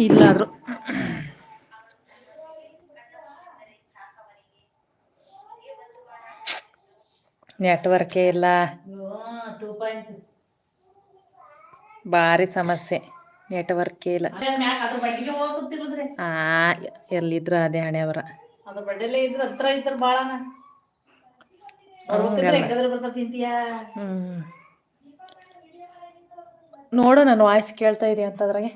ಇಲ್ಲಾದ್ರು. Network ಇಲ್ಲ. ಭಾರಿ ಸಮಸ್ಯೆ. ನೆಟ್ವರ್ಕ್ ಇಲ್ಲ. ಆ, ಎಲ್ಲಿದ್ರು ಅದೇ ಹಣೆ ಅವರ. ಅದ್ರ ಬಡ್ಡೆಲ್ಲೇ ಇದ್ರ ಹತ್ರ ಇದ್ರ ಬಾಳನ ಬರ್ಬೇಕಿದ್ರೆ ಹೆಂಗಾದ್ರೆ ಬರ್ತಾ ತಿಂತೀಯಾ ಹ್ಮ್. ನೋಡು ನನ್ನ ವಾಯ್ಸ್ ಕೇಳ್ತಾ ಇದೆ ಅಂತದ್ರಾಗೆ.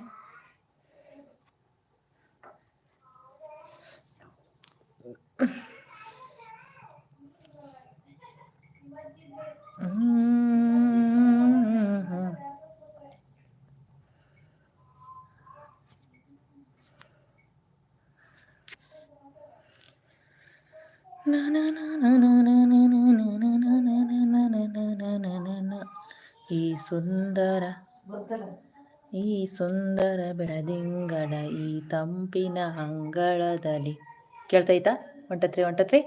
ಈ ಸುಂದರ ಈ ಸುಂದರ ಬೆಳದಿಂಗಳ ಈ ತಂಪಿನ ಅಂಗಳದಲ್ಲಿ ಕೇಳ್ತೈತಾ ಒಂಟತ್ರಿ ಒಂಟತ್ರಿ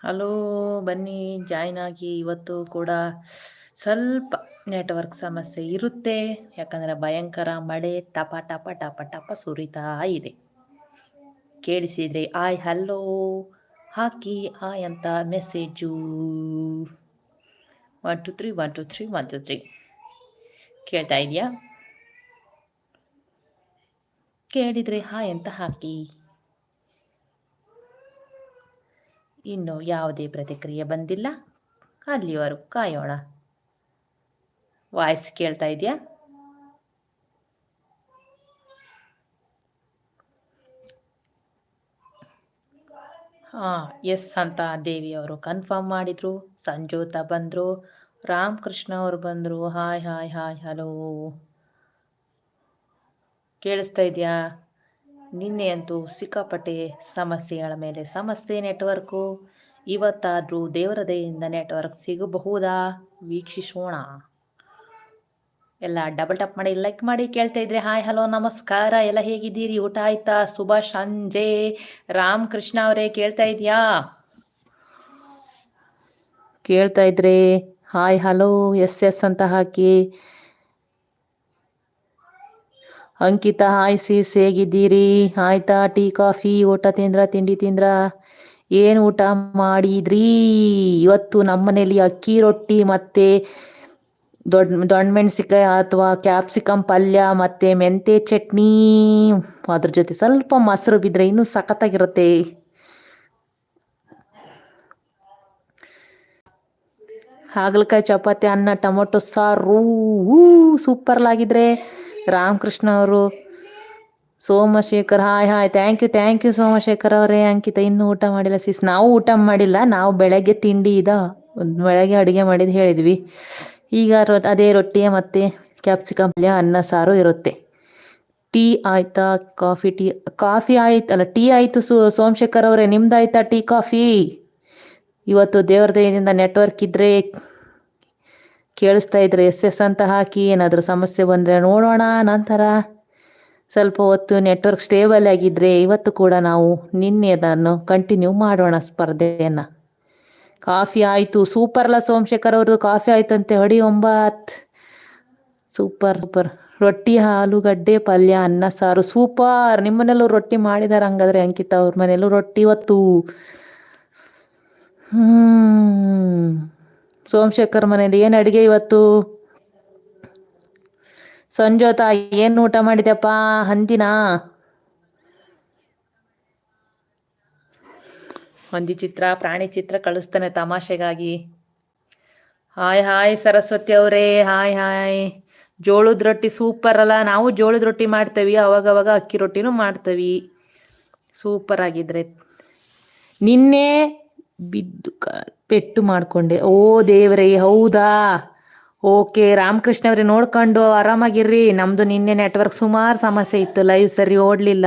ಹಲೋ, ಬನ್ನಿ, ಜಾಯ್ನ್ ಆಗಿ. ಇವತ್ತು ಕೂಡ ಸ್ವಲ್ಪ ನೆಟ್ವರ್ಕ್ ಸಮಸ್ಯೆ ಇರುತ್ತೆ. ಯಾಕಂದ್ರೆ ಭಯಂಕರ ಮಳೆ, ಟಪ ಟಪ ಟಪ ಟಪ ಸುರಿತಾ ಇದೆ. ಕೇಳಿಸಿದ್ರೆ, ಆಯ್, ಹಲೋ. ಹಾಕಿ ಆಯ್ ಅಂತ message one two three one two three one two three ಕೇಳ್ತಾ ಇದೆಯಾ? ಕೇಳಿದರೆ ಹಾಯ್ ಅಂತ ಹಾಕಿ? ಇನ್ನು ಯಾವುದೇ ಪ್ರತಿಕ್ರಿಯೆ ಬಂದಿಲ್ಲ. ಅಲ್ಲಿವರು ಕಾಯೋಣ. ವಾಯ್ಸ್ ಕೇಳ್ತಾ ಇದೆಯಾ? ಹಾಂ ಎಸ್ ಅಂತ ದೇವಿಯವರು ಕನ್ಫರ್ಮ್ ಮಾಡಿದರು. ಸಂಜೋತ ಬಂದರು. ರಾಮಕೃಷ್ಣ ಅವರು ಬಂದರು. Hi hi hi, hello. ಕೇಳಿಸ್ತಾ ಇದೆಯಾ? ನಿನ್ನೆ ಅಂತೂ ಸಿಕ್ಕಾಪಟ್ಟೆ ಸಮಸ್ಯೆಗಳ ಮೇಲೆ ಸಮಸ್ಯೆ ನೆಟ್ವರ್ಕು ಇವತ್ತಾದರೂ ದೇವರ ದಯೆಯಿಂದ ನೆಟ್ವರ್ಕ್ ಸಿಗಬಹುದಾ? ವೀಕ್ಷಿಸೋಣ. ಎಲ್ಲ ಡಬಲ್ ಟಪ್ ಮಾಡಿ ಲೈಕ್ ಮಾಡಿ ಕೇಳ್ತಾ ಇದ್ರೆ ಹಾಯ್ ಹಲೋ ನಮಸ್ಕಾರ. ಎಲ್ಲ ಹೇಗಿದ್ದೀರಿ? ಊಟ ಆಯ್ತಾ? ಶುಭ ಸಂಜೆ. ರಾಮಕೃಷ್ಣ ಅವರೇ, ಕೇಳ್ತಾ ಇದೆಯಾ? ಕೇಳ್ತಾ ಇದ್ರೆ ಹಾಯ್ ಹಲೋ ಎಸ್ ಎಸ್ ಅಂತ ಹಾಕಿ. ಅಂಕಿತಾ ಹಾಯ್ ಸೀಸ್ ಹೇಗಿದ್ದೀರಿ? ಆಯ್ತಾ? ಟೀ, ಕಾಫಿ, ಊಟ ತಿಂದ್ರ? ತಿಂಡಿ ತಿಂದ್ರ? ಏನು ಊಟ ಮಾಡಿದ್ರಿ? ಇವತ್ತು ನಮ್ಮನೇಲಿ ಅಕ್ಕಿ ರೊಟ್ಟಿ ಮತ್ತು ದೊಡ್ಡ ದೊಣ್ ಮೆಣಸಿಕಾಯಿ ಅಥವಾ ಕ್ಯಾಪ್ಸಿಕಮ್ ಪಲ್ಯ ಮತ್ತು ಮೆಂತೆ ಚಟ್ನಿ. ಅದ್ರ ಜೊತೆ ಸ್ವಲ್ಪ ಮೊಸರು ಬಿದ್ದರೆ ಇನ್ನೂ ಸಖತ್ತಾಗಿರುತ್ತೆ. ಹಾಗಲಕಾಯಿ ಚಪಾತಿ, ಅನ್ನ, ಟೊಮೊಟೊ, ಸಾರು ಸೂಪರ್ಲಾಗಿದ್ರೆ ರಾಮಕೃಷ್ಣ ಅವರು, Somashekar, hi hi thank you thank you Somashekar ಅವರೇ, ಅಂಕಿತ ಇನ್ನೂ ಊಟ ಮಾಡಿಲ್ಲ, ಸಿಸ್. ನಾವು ಊಟ ಮಾಡಿಲ್ಲ, ನಾವು ಬೆಳಗ್ಗೆ ತಿಂಡಿ ಇದ, ಬೆಳಗ್ಗೆ ಅಡುಗೆ ಮಾಡಿದ್ದು ಹೇಳಿದ್ವಿ. ಈಗ ಅದೇ ರೊಟ್ಟಿ ಮತ್ತು ಕ್ಯಾಪ್ಸಿಕಮ್ ಪಲ್ಯ, ಅನ್ನ, ಸಾರು ಇರುತ್ತೆ. ಟೀ ಆಯ್ತಾ, ಕಾಫಿ, ಟೀ, ಕಾಫಿ ಆಯ್ತಲ್ಲ ಟೀ ಆಯಿತು ಸು, ಸೋಮಶೇಖರ್ ಅವರೇ ನಿಮ್ದು ಆಯ್ತಾ ಟೀ, ಕಾಫಿ? ಇವತ್ತು ದೇವ್ರ ದಯದಿಂದ ನೆಟ್ವರ್ಕ್ ಇದ್ದರೆ ಕೇಳಿಸ್ತಾ ಇದ್ರೆ ಎಸ್ ಎಸ್ ಅಂತ ಹಾಕಿ ಏನಾದರೂ ಸಮಸ್ಯೆ ಬಂದರೆ ನೋಡೋಣ ನಂತರ. ಸ್ವಲ್ಪ ಹೊತ್ತು ನೆಟ್ವರ್ಕ್ ಸ್ಟೇಬಲ್ ಆಗಿದ್ರೆ ಇವತ್ತು ಕೂಡ ನಾವು ನಿನ್ನೆ ಅದನ್ನು ಕಂಟಿನ್ಯೂ ಮಾಡೋಣ ಸ್ಪರ್ಧೆಯನ್ನು. ಕಾಫಿ ಆಯಿತು. ಸೂಪರ್ಲ ಸೋಮಶೇಖರ್ ಅವ್ರದ್ದು ಕಾಫಿ ಆಯ್ತಂತೆ. ಹೊಡಿ ಒಂಬತ್. Super super. ರೊಟ್ಟಿ, ಆಲೂಗಡ್ಡೆ, ಪಲ್ಯ, ಅನ್ನ, ಸಾರು. ಸೂಪರ್. ನಿಮ್ಮನೆಲ್ಲೂ ರೊಟ್ಟಿ ಮಾಡಿದಾರೆ ಹಂಗಾದ್ರೆ ಅಂಕಿತ ಅವ್ರ ಮನೆಯಲ್ಲೂ ರೊಟ್ಟಿ ಇವತ್ತು. ಹ್ಮ್. ಸೋಮಶೇಖರ್ ಮನೇಲಿ ಏನು ಅಡುಗೆ ಇವತ್ತು? ಸಂಜೋತ ಏನು ಊಟ ಮಾಡಿದ್ಯಪ್ಪ? ಹಂದಿನಾ? ಹಂದಿ ಚಿತ್ರ, ಪ್ರಾಣಿ ಚಿತ್ರ ಕಳಿಸ್ತಾನೆ ತಮಾಷೆಗಾಗಿ. ಹಾಯ್ ಹಾಯ್ ಸರಸ್ವತಿ ಅವರೇ, ಹಾಯ್ ಹಾಯ್. ಜೋಳದ ರೊಟ್ಟಿ ಸೂಪರ್ ಅಲ್ಲ. ನಾವು ಜೋಳದ ರೊಟ್ಟಿ ಮಾಡ್ತೇವೆ, ಅವಾಗವಾಗ ಅಕ್ಕಿ ರೊಟ್ಟಿನೂ ಮಾಡ್ತೇವೆ. ಸೂಪರ್ ಆಗಿದ್ರೆ. ನಿನ್ನೆ ಬಿದ್ದು ಪೆಟ್ಟು ಮಾಡಿಕೊಂಡೆ. ಓ ದೇವರೇ, ಹೌದಾ? ಓಕೆ, ರಾಮಕೃಷ್ಣ ಅವ್ರಿ ನೋಡ್ಕೊಂಡು ಆರಾಮಾಗಿರ್ರಿ. ನಮ್ಮದು ನಿನ್ನೆ ನೆಟ್ವರ್ಕ್ ಸುಮಾರು ಸಮಸ್ಯೆ ಇತ್ತು. ಲೈವ್ ಸರಿ ಓಡಲಿಲ್ಲ.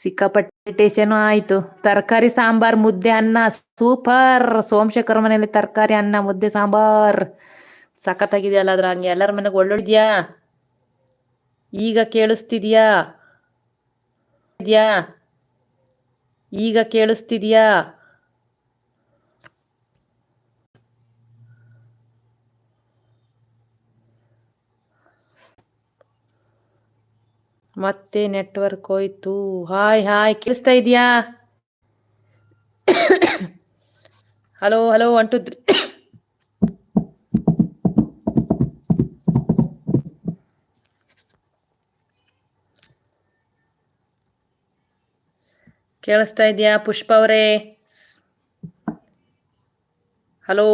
ಸಿಕ್ಕಾಪಟ್ಟೆ ಟೇಷನು ಆಯಿತು. ತರಕಾರಿ, ಸಾಂಬಾರ್, ಮುದ್ದೆ, ಅನ್ನ, ಸೂಪರ್. ಸೋಮಶೇಖರ್ ಮನೆಯಲ್ಲಿ ತರಕಾರಿ, ಅನ್ನ, ಮುದ್ದೆ, ಸಾಂಬಾರ್. ಸಖತ್ತಾಗಿದೆಯಲ್ಲ ಅದ್ರ ಹಂಗೆ ಎಲ್ಲರ ಮನೆಗೆ ಒಳ್ಳೊಳ್ದ್ಯಾ ಈಗ ಕೇಳಿಸ್ತಿದ್ಯಾ? ಇದ್ಯಾ? ಈಗ ಕೇಳಿಸ್ತಿದ್ಯಾ? ಮತ್ತೆ ನೆಟ್ವರ್ಕ್ ಹೋಯ್ತು. ಹಾಯ್ ಹಾಯ್ ಕೇಳಿಸ್ತಾ ಇದೆಯಾ? Hello hello one two three ಕೇಳಿಸ್ತಾ ಇದೆಯಾ ಪುಷ್ಪ ಅವರೇ? ಹಲೋ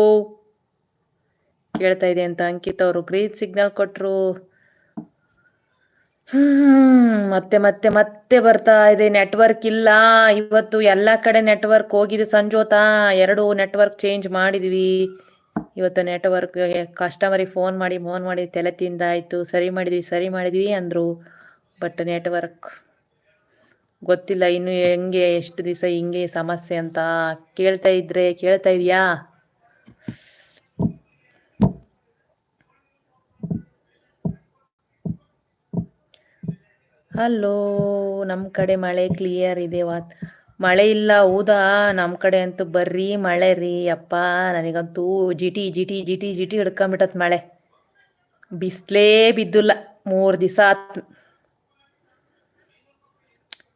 ಕೇಳ್ತಾ ಇದೆ ಅಂತ ಅಂಕಿತ್ ಅವರು. ಗ್ರೀನ್ ಸಿಗ್ನಲ್ ಕೊಟ್ಟರು ಹ್ಮ್, ಮತ್ತೆ ಮತ್ತೆ ಮತ್ತೆ ಬರ್ತಾ ಇದೆ. ನೆಟ್ವರ್ಕ್ ಇಲ್ಲ. ಇವತ್ತು ಎಲ್ಲಾ ಕಡೆ ನೆಟ್ವರ್ಕ್ ಹೋಗಿದೆ ಸಂಜೋತಾ. ಎರಡು ನೆಟ್ವರ್ಕ್ ಚೇಂಜ್ ಮಾಡಿದ್ವಿ. ಇವತ್ತು ನೆಟ್ವರ್ಕ್ ಕಸ್ಟಮರಿಗೆ ಫೋನ್ ಮಾಡಿ ಫೋನ್ ಮಾಡಿ, ತಲೆ ತಿಂದಾಯ್ತು ಸರಿ ಮಾಡಿದ್ವಿ ಸರಿ ಮಾಡಿದ್ವಿ ಅಂದ್ರು. ಬಟ್ ನೆಟ್ವರ್ಕ್ ಗೊತ್ತಿಲ್ಲ. ಇನ್ನು ಹೆಂಗೆ, ಎಷ್ಟು ದಿವಸ ಹಿಂಗೆ ಸಮಸ್ಯೆ ಅಂತ ಕೇಳ್ತಾ ಇದ್ರೆ, ಕೇಳ್ತಾ ಇದೆಯಾ? ಹಲೋ ನಮ್ಮ ಕಡೆ ಮಳೆ ಕ್ಲಿಯರ್ ಇದೆ ವಾತ್. ಮಳೆ ಇಲ್ಲ, ಹೌದಾ? ನಮ್ಮ ಕಡೆ ಅಂತೂ ಬರ್ರಿ ಮಳೆ ರೀ. ಅಪ್ಪ, ನನಗಂತೂ ಜಿಟಿ ಜಿಟಿ ಜಿಟಿ ಜಿಟಿ ಹಿಡ್ಕೊಂಬಿಟ್ಟತ್ ಮಳೆ. ಬಿಸ್ಲೇ ಬಿದ್ದಿಲ್ಲ, ಮೂರು ದಿವಸ ಆತ್.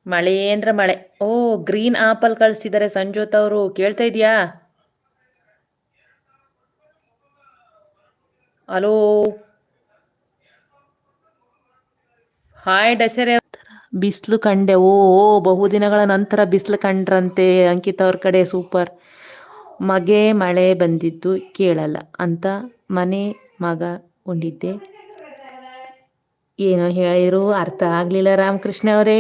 ಮಳೆ ಅಂದ್ರೆ ಮಳೆ. ಓ, ಗ್ರೀನ್ ಆಪಲ್ ಕಳಿಸಿದ್ದಾರೆ ಸಂಜೋತ್ ಅವರು. ಕೇಳ್ತಾ ಇದೆಯಾ? ಹಲೋ? ಹಾಯ್ ಡಸರೆ ಬಿಸಿಲು ಕಂಡೆ, ಓ ಓ ಬಹುದಿನಗಳ ನಂತರ ಬಿಸಿಲು ಕಂಡ್ರಂತೆ ಅಂಕಿತ ಅವ್ರ ಕಡೆ, ಸೂಪರ್. ಮಗೆ ಮಳೆ ಬಂದಿದ್ದು ಕೇಳಲ್ಲ ಅಂತ ಮನೆ ಮಗ ಉಂಡಿದ್ದೆ ಏನೋ ಹೇಳಿರು ಅರ್ಥ ಆಗಲಿಲ್ಲ ರಾಮಕೃಷ್ಣ ಅವರೇ.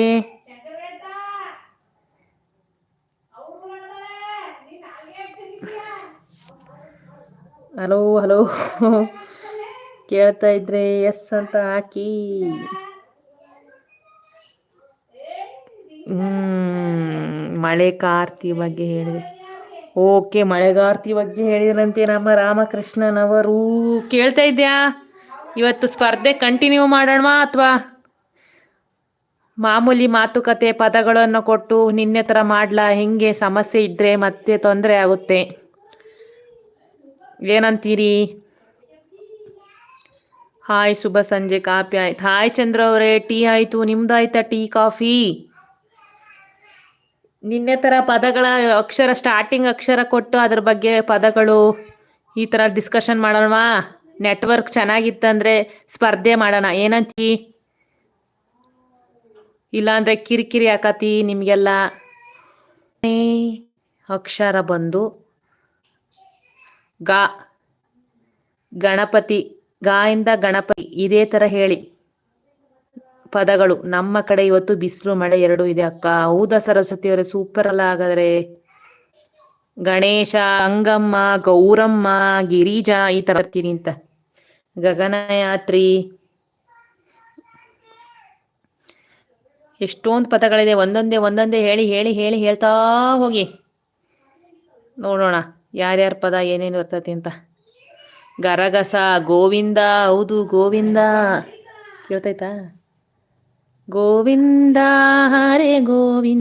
Hello hello. ಕೇಳ್ತಾ ಇದ್ರೆ ಎಸ್ ಅಂತ ಹಾಕಿ. ಮಳೆಗಾರ್ತಿ ಬಗ್ಗೆ ಹೇಳಿದೆ. ಓಕೆ ಮಳೆಗಾರ್ತಿ ಬಗ್ಗೆ ಹೇಳಿದ್ರಂತೆ ನಮ್ಮ ರಾಮಕೃಷ್ಣನವರು. ಕೇಳ್ತಾ ಇದ್ಯಾ? ಇವತ್ತು ಸ್ಪರ್ಧೆ ಕಂಟಿನ್ಯೂ ಮಾಡೋಣ ಅಥವಾ ಮಾಮೂಲಿ ಮಾತುಕತೆ ಪದಗಳನ್ನು ಕೊಟ್ಟು ನಿನ್ನೆ ಥರ ಮಾಡ್ಲಾ? ಹೆಂಗೆ? ಸಮಸ್ಯೆ ಇದ್ದರೆ ಮತ್ತೆ ತೊಂದರೆ ಆಗುತ್ತೆ. ಏನಂತೀರಿ? ಹಾಯ್, ಶುಭ ಸಂಜೆ, ಕಾಫಿ ಆಯ್ತು. ಹಾಯ್ ಚಂದ್ರ ಅವರೇ, ಟೀ ಆಯಿತು. ನಿಮ್ದಾಯ್ತಾ ಟೀ, ಕಾಫಿ? ನಿನ್ನೆ ತರ ಪದಗಳ ಅಕ್ಷರ ಸ್ಟಾರ್ಟಿಂಗ್ ಅಕ್ಷರ ಕೊಟ್ಟು ಅದ್ರ ಬಗ್ಗೆ ಪದಗಳು ಈ ತರ ಡಿಸ್ಕಷನ್ ಮಾಡೋಣವಾ? ನೆಟ್ವರ್ಕ್ ಚೆನ್ನಾಗಿತ್ತಂದ್ರೆ ಸ್ಪರ್ಧೆ ಮಾಡೋಣ. ಏನಂತಿ? ಇಲ್ಲಾಂದ್ರೆ ಕಿರಿಕಿರಿ ಆಕತಿ ನಿಮಗೆಲ್ಲ. ಅಕ್ಷರ ಬಂದು ಗಾ, ಗಣಪತಿ ಗಾಯಿಂದ ಗಣಪತಿ, ಇದೇ ಥರ ಹೇಳಿ. ಪದಗಳು. ನಮ್ಮ ಕಡೆ ಇವತ್ತು ಬಿಸಿಲು, ಮಳೆ ಎರಡೂ ಇದೆ ಅಕ್ಕ. ಹೌದಾ ಸರಸ್ವತಿ ಅವರೇ? ಸೂಪರ್ ಅಲ್ಲ ಹಾಗಾದ್ರೆ. ಗಣೇಶ, ಅಂಗಮ್ಮ, ಗೌರಮ್ಮ, ಗಿರಿಜಾ ಈ ತರ ಬರ್ತೀನಿ ಅಂತ. ಗಗನಯಾತ್ರಿ. ಎಷ್ಟೊಂದು ಪದಗಳಿದೆ. ಒಂದೊಂದೇ ಒಂದೊಂದೇ ಹೇಳಿ ಹೇಳಿ ಹೇಳಿ ಹೇಳ್ತಾ ಹೋಗಿ. ನೋಡೋಣ ಯಾರ್ಯಾರ ಪದ ಏನೇನು ಬರ್ತೈತಿ ಅಂತ. ಗರಗಸ, ಗೋವಿಂದ. ಹೌದು, ಗೋವಿಂದ. ಕೇಳ್ತೈತಾ? ಗೋವಿಂದ ಹರೇ ಗೋವಿಂದ